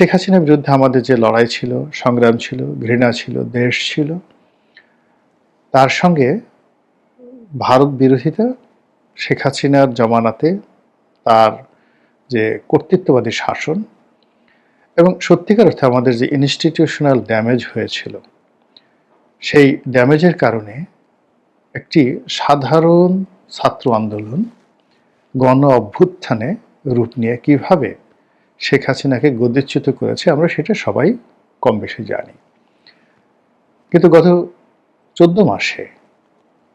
শেখ হাসিনার বিরুদ্ধে আমাদের যে লড়াই ছিল, সংগ্রাম ছিল, ঘৃণা ছিল, দেশ ছিল, তার সঙ্গে ভারত বিরোধিতা, শেখ হাসিনার জমানাতে তার যে কর্তৃত্ববাদী শাসন এবং সত্যিকার অর্থে আমাদের যে ইনস্টিটিউশনাল ড্যামেজ হয়েছিল, সেই ড্যামেজের কারণে একটি সাধারণ ছাত্র আন্দোলন গণ অভ্যুত্থানে রূপ নিয়ে কীভাবে শেখ হাসিনাকে গদিচ্যুত করেছে, আমরা সেটা সবাই কম বেশি জানি। কিন্তু গত চোদ্দ মাসে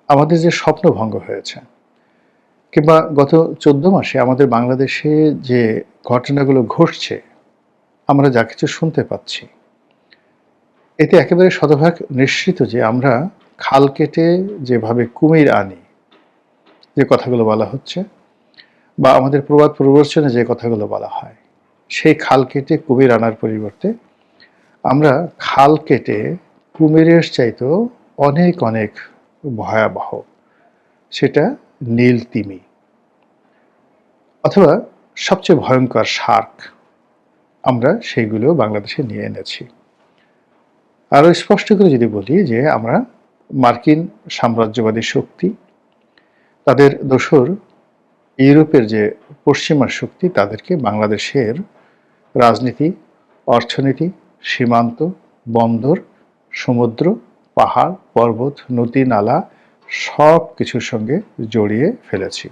আমাদের যে স্বপ্নভঙ্গ হয়েছে, কিংবা গত চোদ্দ মাসে আমাদের বাংলাদেশে যে ঘটনাগুলো ঘটছে, আমরা যা কিছু শুনতে পাচ্ছি, এতে একেবারে শতভাগ নিশ্চিত যে আমরা খাল কেটে যেভাবে কুমির আনি, যে কথাগুলো বলা হচ্ছে, বা আমাদের প্রবাদ প্রবচনে যে কথাগুলো বলা হয় সেই খাল কেটে কুমির আনার পরিবর্তে আমরা খাল কেটে কুমিরের চাইতেও অনেক অনেক ভয়াবহ। সেটা নীল তিমি অথবা সবচেয়ে ভয়ঙ্কর শার্ক আমরা সেইগুলো বাংলাদেশে নিয়ে এনেছি। আরও স্পষ্ট করে যদি বলি যে আমরা মার্কিন সাম্রাজ্যবাদী শক্তি, তাদের দোসর ইউরোপের যে পশ্চিমা শক্তি, তাদেরকে বাংলাদেশের রাজনীতি অর্থনীতি সীমান্ত বন্দর সমুদ্র পাহাড় পর্বত নদী নালা সব কিছুর সঙ্গে জড়িয়ে ফেলেছি।